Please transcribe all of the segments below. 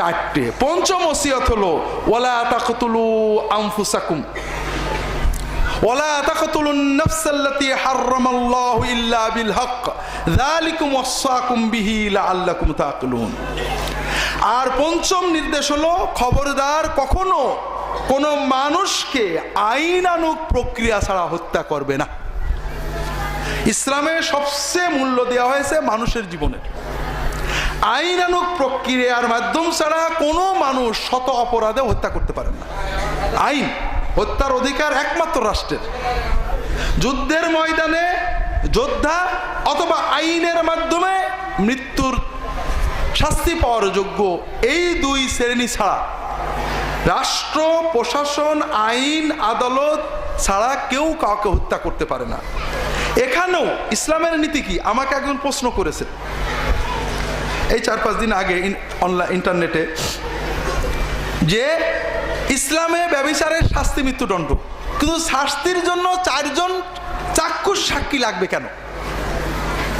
চারটে। পঞ্চম ওসিয়ত হলো ওলা তাকতুলু আনফুসাকুম। ওলা তাকতুলুন নাফসাল্লাতী হারামাল্লাহু ইল্লা বিল হক। যালিকুম ওয়াসাকুম বিহি লাআল্লাকুম তাকুলুন আর পঞ্চম নির্দেশ হলো, খবরদার কখনো কোনো মানুষকে আইনানুগ প্রক্রিয়া ছাড়া হত্যা করবে না। ইসলামে সবচেয়ে মূল্য দেওয়া হয়েছে মানুষের জীবনের। আইনানুগ প্রক্রিয়ার মাধ্যম ছাড়া কোনো মানুষ শত অপরাধে হত্যা করতে পারে না। আইন, হত্যার অধিকার একমাত্র রাষ্ট্রের। যুদ্ধের ময়দানে যোদ্ধা অথবা আইনের মাধ্যমে মৃত্যুর শাস্তি পাওয়ার যোগ্য এই দুই শ্রেণি ছাড়া রাষ্ট্র, প্রশাসন, আইন, আদালত ছাড়া কেউ কাউকে হত্যা করতে পারে না। এখানেও ইসলামের নীতি কি? আমাকে একজন প্রশ্ন করেছে। এই চার পাঁচ দিন আগে অনলাইন ইন্টারনেটে যে ইসলামে ব্যবিচারের শাস্তি মৃত্যুদণ্ড। কিন্তু শাস্তির জন্য চারজন চাক্ষুষ সাক্ষী লাগবে কেন?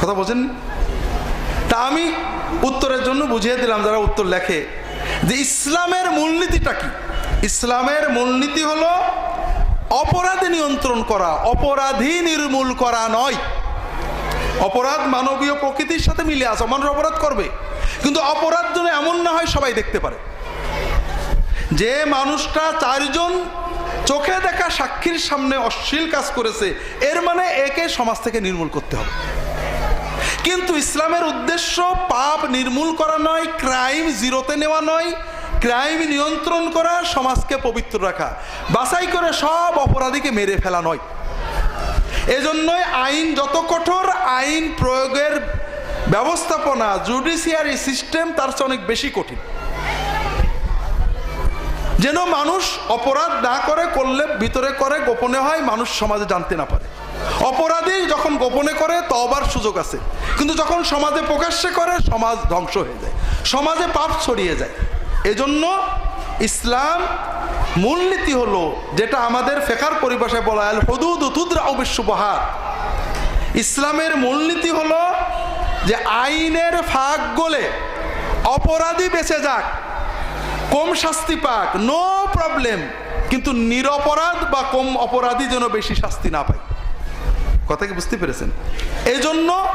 কথা বোঝেন তা আমি উত্তরের জন্য বুঝিয়ে দিলাম, যারা উত্তর লেখে। যে ইসলামের মূলনীতিটা কি? ইসলামের মূলনীতি হলো অপরাধী নিয়ন্ত্রণ করা, অপরাধী নির্মূল করা নয়। অপরাধ মানবীয় প্রকৃতির সাথে মিলে আছে মানুষ অপরাধ করবে। কিন্তু অপরাধ যেন এমন না হয়, সবাই দেখতে পারে। যে মানুষটা চারজন চোখে দেখা সাক্ষীর সামনে অশ্লীল কাজ করেছে, এর মানে একে সমাজ থেকে নির্মূল করতে হবে। কিন্তু ইসলামের উদ্দেশ্য পাপ নির্মূল করা নয়, ক্রাইম জিরোতে নেওয়া নয়, ক্রাইম নিয়ন্ত্রণ করা, সমাজকে পবিত্র রাখা। বাছাই করে সব অপরাধীকে মেরে ফেলা নয়। এজন্যই আইন যত কঠোর, আইন প্রয়োগের ব্যবস্থাপনা জুডিশিয়ারি সিস্টেম তার চেয়ে অনেক বেশি কঠিন। যেন মানুষ অপরাধ না করে, করলে ভিতরে করে, গোপনে হয়, মানুষ সমাজে জানতে না পারে। অপরাধী যখন গোপনে করে তবার সুযোগ আছে। কিন্তু যখন সমাজে প্রকাশ্যে করে, সমাজ ধ্বংস হয়ে যায়। সমাজে পাপ ছড়িয়ে যায়। এজন্য ইসলাম মূলনীতি হলো যেটা আমাদের ফেকার পরিভাষায় বলা হয় হদুদ তুদরা অবিশ্ববহার ইসলামের মূলনীতি হলো যে আইনের ফাঁক গলে অপরাধী বেঁচে যাক, কম শাস্তি পাক নো প্রবলেম কিন্তু নিরপরাধ বা কম অপরাধী যেন বেশি শাস্তি না পায়। কথা কি বুঝতে পেরেছেন? এই জন্য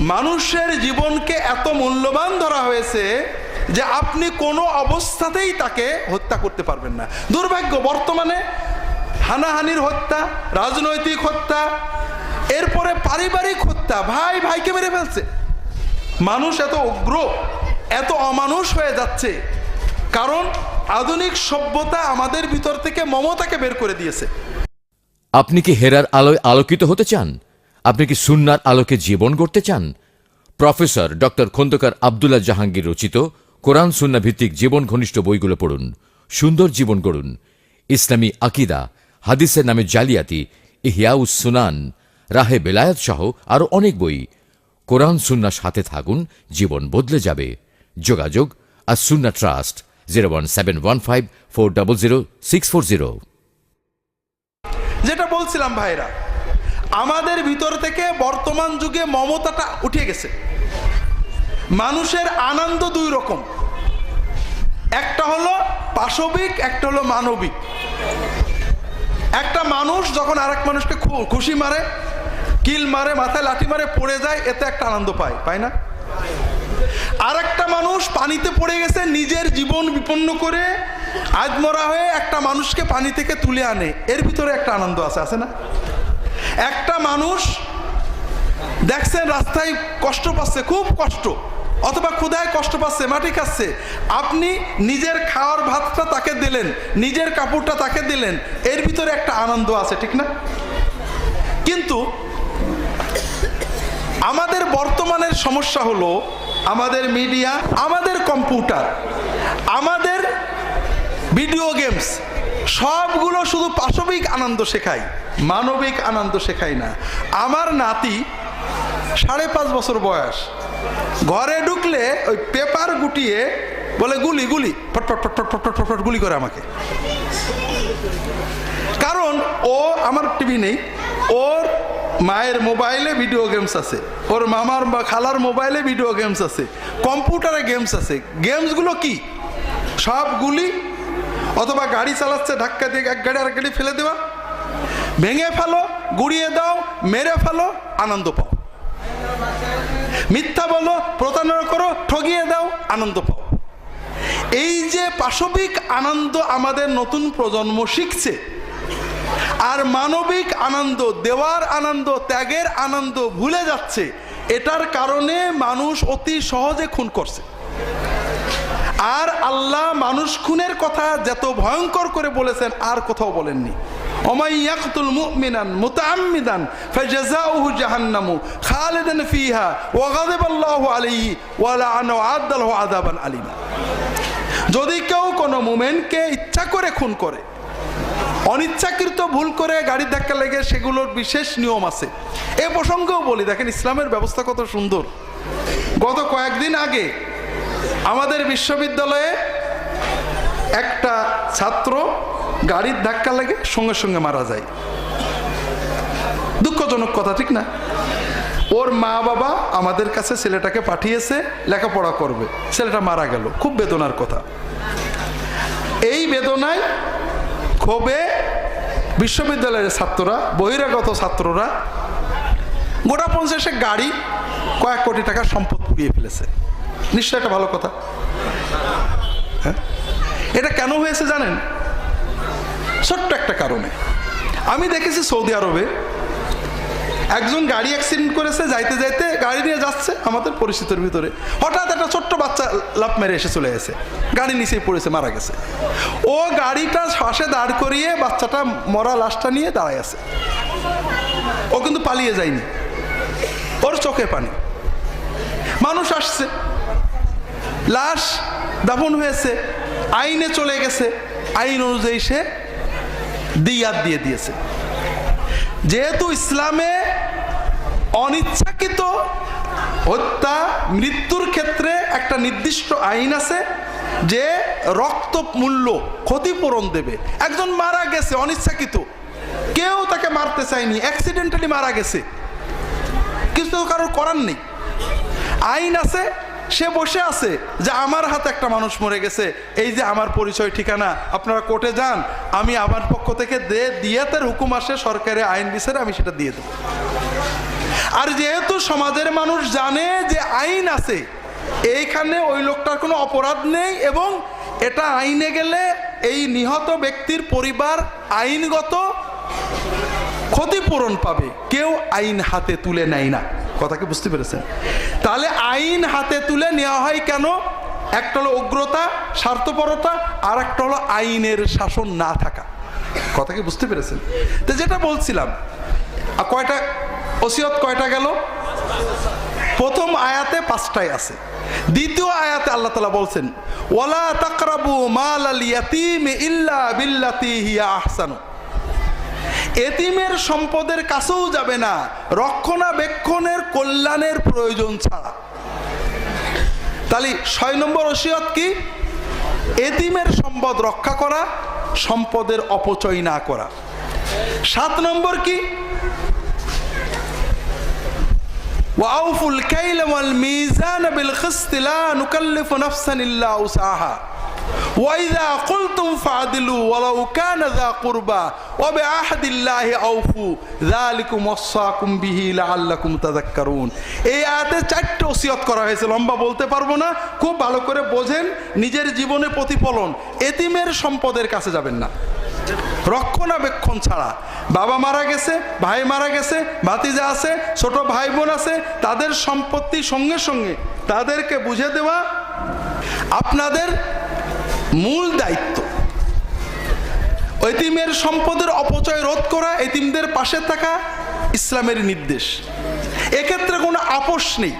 মানুষের জীবনকে এত মূল্যবান ধরা হয়েছে যে আপনি কোনো অবস্থাতেই তাকে হত্যা করতে পারবেন না। দুর্ভাগ্য, বর্তমানে হানাহানির হত্যা, রাজনৈতিক হত্যা, এরপরে পারিবারিক হত্যা, ভাই ভাইকে মেরে ফেলছে। মানুষ এত উগ্র, এত অমানুষ হয়ে যাচ্ছে। কারণ আধুনিক সভ্যতা আমাদের ভিতর থেকে মমতাকে বের করে দিয়েছে। আপনি কি হেরার আলোয় আলোকিত হতে চান? আপনি কি সুন্নার আলোকে জীবন গড়তে চান? প্রফেসর ডক্টর খন্দকার আবদুল্লাহ জাহাঙ্গীর রচিত কোরআন, সুন্না ভিত্তিক জীবন ঘনিষ্ঠ বইগুলো পড়ুন, সুন্দর জীবন গড়ুন। ইসলামী আকিদা, হাদিসের নামে জালিয়াতি, ইহিয়াউস সুনান, রাহে বেলায়াত সহ আরও অনেক বই। কোরআন সুন্নার সাথে থাকুন, জীবন বদলে যাবে। যোগাযোগ আর Sunnah trust, zero one seven one five four double zero six four zero. যেটা বলছিলাম ভাইরা, আমাদের ভিতর থেকে বর্তমান যুগে মমতাটা উঠে গেছে। মানুষের আনন্দ দুই রকম। একটা হলো পাশবিক, একটা হলো মানবিক। একটা মানুষ যখন আরেক মানুষকে খু- খুশি মারে, কিল মারে, মাথায় লাঠি মারে, পড়ে যায়, এতে একটা আনন্দ পায় পায় না? আর একটা মানুষ পানিতে পড়ে গেছে, নিজের জীবন বিপন্ন করে আজমরা হয়ে একটা মানুষকে পানি থেকে তুলে আনে, এর ভিতরে একটা আনন্দ আছে আছে না? একটা মানুষ, দেখছেন রাস্তায় কষ্ট পাচ্ছে, খুব কষ্ট। অথবা ক্ষুদায় কষ্ট পাচ্ছে, মাটি খাচ্ছে। আপনি নিজের খাওয়ার ভাতটা তাকে দিলেন, নিজের কাপড়টা তাকে দিলেন, এর ভিতরে একটা আনন্দ আছে, ঠিক না? কিন্তু আমাদের বর্তমানের সমস্যা হলো আমাদের মিডিয়া, আমাদের কম্পিউটার, আমাদের ভিডিও গেমস, সবগুলো শুধু পাশবিক আনন্দ শেখায়, মানবিক আনন্দ শেখায় না। আমার নাতি সাড়ে পাঁচ বছর বয়স। ঘরে ঢুকলে ওই পেপার গুটিয়ে বলে, গুলি গুলি। ফটফট গুলি করে আমাকে। কারণ ও আমার টিভি নেই, ওর মায়ের মোবাইলে ভিডিও গেমস আছে, ওর মামার বা খালার মোবাইলে ভিডিও গেমস আছে, কম্পিউটারে গেমস আছে। গেমসগুলো কি? সবগুলি অথবা গাড়ি চালাচ্ছে, ধাক্কা দিয়ে এক গাড়ি আর গাড়ি ফেলে দেওয়া। ভেঙে ফেলো, গুড়িয়ে দাও, মেরে ফেলো, আনন্দ পাও। মিথ্যা বলো, প্রতারণা করো, ঠগিয়ে দাও, আনন্দ পাও। এই যে পাশবিক আনন্দ আমাদের নতুন প্রজন্ম শিখছে, আর মানবিক আনন্দ, দেওয়ার আনন্দ, ত্যাগের আনন্দ ভুলে যাচ্ছে, এটার কারণে মানুষ অতি সহজে খুন করছে। আর আল্লাহ মানুষ খুনের কথা যত ভয়ঙ্কর করে বলেছেন, আর কোথাও বলেননি। ওমাই ইয়াকতুল মুমিনান মুতাআম্মিদান ফাজাযাউহু জাহান্নামু খালিদান ফিহা ওয়া গাযিবাল্লাহু আলাইহি ওয়া লাআনাহু আদালহু আযাবান আলিমা। যদি কেউ কোনো মুমেনকে ইচ্ছা করে খুন করে, অনিচ্ছাকৃত ভুল করে গাড়ি ধাক্কা লেগে সেগুলোর বিশেষ নিয়ম আছে। এ প্রসঙ্গেও বলি, দেখেন ইসলামের ব্যবস্থা কত সুন্দর। গত কয়েকদিন আগে আমাদের বিশ্ববিদ্যালয়ে একটা ছাত্র গাড়ির ধাক্কা লাগে সঙ্গে সঙ্গে মারা যায়। দুঃখজনক কথা, ঠিক না? ওর মা বাবা আমাদের কাছে ছেলেটাকে পাঠিয়েছে, লেখাপড়া করবে। ছেলেটা মারা গেল, খুব বেদনার কথা। এই বেদনায় ক্ষোভে বিশ্ববিদ্যালয়ের ছাত্ররা, বহিরাগত ছাত্ররা গোটা পঞ্চাশে গাড়ি কয়েক কোটি টাকার সম্পদ পুড়িয়ে ফেলেছে। নিশ্চয় একটা ভালো কথা। হ্যাঁ? এটা কেন হয়েছে জানেন? ছোট্ট একটা কারণে। আমি দেখেছি সৌদি আরবে একজন গাড়ি অ্যাক্সিডেন্ট করেছে, যাইতে যাইতে গাড়ি নিয়ে যাচ্ছে আমাদের পরিচিতির ভিতরে। হঠাৎ একটা ছোট্ট বাচ্চা লাভ মেরে এসে চলে গেছে। গাড়ি নিচেই পড়েছে, মারা গেছে। ও গাড়িটা শ্বাসে দাঁড় করিয়ে বাচ্চাটা মরা লাশটা নিয়ে দাঁড়ায় আছে। ও কিন্তু পালিয়ে যায়নি। ওর চোখে পানি। মানুষ আসছে। লাশ দাফন হয়েছে। আইনে চলে গেছে। আইন অনুযায়ী সে দিয়াত দিয়ে দিয়েছে। যেহেতু ইসলামে অনিচ্ছাকৃত হত্যা মৃত্যুর ক্ষেত্রে একটা নির্দিষ্ট আইন আছে যে রক্ত মূল্য ক্ষতিপূরণ দেবে। একজন মারা গেছে অনিচ্ছাকৃত। কেউ তাকে মারতে চায়নি অ্যাক্সিডেন্টালি মারা গেছে। কিছু তো কারোর করার নেই। আইন আছে সে বসে আছে যে আমার হাতে একটা মানুষ মরে গেছে। এই যে আমার পরিচয় ঠিকানা, আপনারা কোর্টে যান, আমি আমার পক্ষ থেকে দে দিয়াতের হুকুম আসে সরকারি আইন বিচারে আমি সেটা দিয়ে দেবো। আর যেহেতু সমাজের মানুষ জানে যে আইন আছে, এইখানে ওই লোকটার কোনো অপরাধ নেই এবং এটা আইনে গেলে এই নিহত ব্যক্তির পরিবার আইনগত ক্ষতিপূরণ পাবে, কেউ আইন হাতে তুলে নেয় না। কথা কি বুঝতে পেরেছেন। তাহলে আইন হাতে তুলে নেওয়া হয় কেন? একটা হলো উগ্রতা, স্বার্থপরতা, আর একটা হলো আইনের শাসন না থাকা। কথা কি বুঝতে পেরেছেন? তো যেটা বলছিলাম কয়টা, ওসিয়ত কয়টা গেল? প্রথম আয়াতে পাঁচটাই আছে। দ্বিতীয় আয়াতে আল্লাহ তালা বলছেন, ওয়ালা তাকরাবু মাল আল ইয়াতিম ইল্লা বিল্লাতি হিয়া আহসানু। এতিমের সম্পদের কাছেও যাবে না। রক্ষণাবেক্ষণের কল্যাণের প্রয়োজন ছাড়া। তাহলে ছয় নম্বর ওসিয়ত কি? এতিমের সম্পদ রক্ষা করা, সম্পদের অপচয় না করা। সাত নম্বর কি? ওয়াউফুল কাইল ওয়াল মিজান বিল খিসত লা নুকাল্লিফু নাফসান ইল্লা উসাহা। ওয়াইদা কুলতুম ফাদিলু ওয়ালাউ কানা যা কুরবা ওয়া বিআহদিল্লাহি আউফু যালিকুম ওয়াসাকুম বিহি লাআল্লাকুম তাযাক্কারুন। এই আয়াতে চারটি ওসিয়ত করা হয়েছে, লম্বা বলতে পারব না, খুব ভালো করে বোঝেন, নিজের জীবনে প্রতিফলন, এতিমের সম্পদের কাছে যাবেন না। রক্ষণাবেক্ষণ ছাড়া, বাবা মারা গেছে, ভাই মারা গেছে, ভাতিজা আছে, ছোট ভাই বোন আছে, তাদের সম্পত্তি সঙ্গে সঙ্গে তাদেরকে বুঝে দেওয়া, আপনাদের মূল দায়িত্ব। এতিমের সম্পদের অপচয় রোধ করা এতিমদের পাশে থাকা ইসলামের নির্দেশ। এক্ষেত্রে কোনো আপোষ নেই।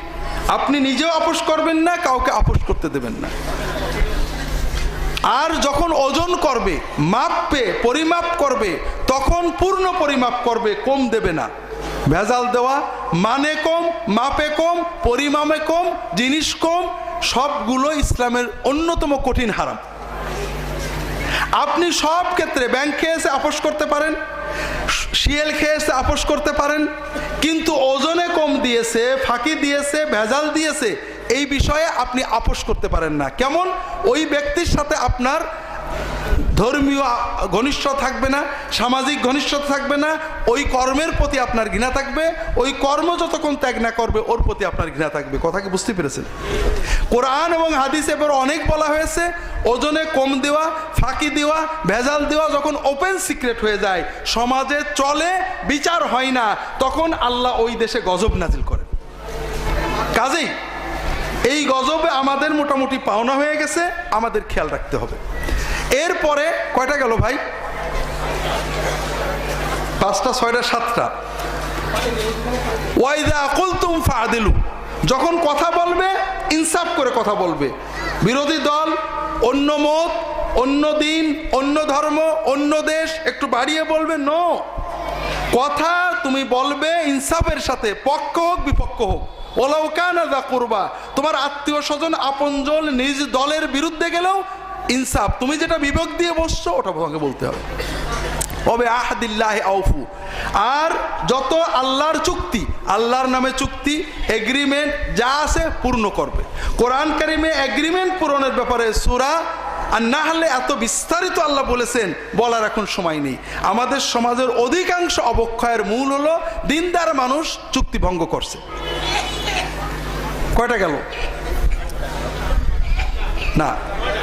আপনি নিজেও আপোষ করবেন না, কাউকে আপোষ করতে দেবেন না। আর যখন ওজন করবে, মাপবে, পরিমাপ করবে, তখন পূর্ণ পরিমাপ করবে, কম দেবে না। ভেজাল দেওয়া মানে কম, মাপে কম, পরিমাপে কম, জিনিস কম সবগুলো ইসলামের অন্যতম কঠিন হারাম। আপনি সব ক্ষেত্রে ব্যাংক খেয়ে এসে আপোষ করতে পারেন শিয়েল এসে আপোষ করতে পারেন, কিন্তু ওজনে কম দিয়েছে, ফাঁকি দিয়েছে, ভেজাল দিয়েছে, এই বিষয়ে আপনি আপোষ করতে পারেন না। কেমন? ওই ব্যক্তির সাথে আপনার ধর্মীয় ঘনিষ্ঠ থাকবে না, সামাজিক ঘনিষ্ঠতা থাকবে না, ওই কর্মের প্রতি আপনার ঘৃণা থাকবে, ওই কর্ম যতক্ষণ ত্যাগ না করবে, ওর প্রতি আপনার ঘৃণা থাকবে। কথা কি বুঝতে পেরেছেন? কোরআন এবং হাদিস এবার অনেক বলা হয়েছে, ওজনে কম দেওয়া, ফাঁকি দেওয়া, ভেজাল দেওয়া যখন ওপেন সিক্রেট হয়ে যায়, সমাজে চলে, বিচার হয় না, তখন আল্লাহ ওই দেশে গজব নাজিল করেন। কাজেই এই গজবে আমাদের মোটামুটি পাওনা হয়ে গেছে, আমাদের খেয়াল রাখতে হবে। এরপরে কয়টা গেল ভাই? পাঁচটা, ছয়টা, সাতটা। যখন কথা বলবে, ইনসাফ করে কথা বলবে। বিরোধী দল, অন্য মত, অন্য দিন, অন্য ধর্ম, অন্য দেশ, একটু বাড়িয়ে বলবে, নো। কথা তুমি বলবে ইনসাফের সাথে, পক্ষ হোক, বিপক্ষ হোক। ওলাও কানা করবা। তোমার আত্মীয় স্বজন আপনজন নিজ দলের বিরুদ্ধে গেলেও ইনসাফ, তুমি যেটা বিবেক দিয়ে বসছো, ওটা তোমাকে বলতে হবে। হবে আহদিল্লাহ আউফু। আর যত আল্লাহর চুক্তি, আল্লাহর নামে চুক্তি এগ্রিমেন্ট যা আছে পূর্ণ করবে। কোরআন কারিমে এগ্রিমেন্ট পূরণের ব্যাপারে সুরা আর না হলে এত বিস্তারিত আল্লাহ বলেছেন, বলার এখন সময় নেই। আমাদের সমাজের অধিকাংশ অবক্ষয়ের মূল হলো, দিনদার মানুষ চুক্তি ভঙ্গ করছে। কয়টা গেল? না।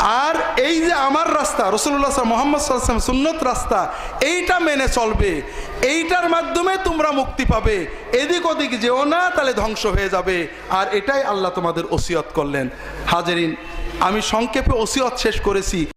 আর এই যে আমার রাস্তা রসুল্লাহ মোহাম্মদ সাল্লাম সুন্নত রাস্তা, এইটা মেনে চলবে। এইটার মাধ্যমে তোমরা মুক্তি পাবে। এদিক ওদিক যেও না, তাহলে ধ্বংস হয়ে যাবে। আর এটাই আল্লাহ তোমাদের ওসিয়ত করলেন। হাজারিন, আমি সংক্ষেপে ওসিয়ত শেষ করেছি।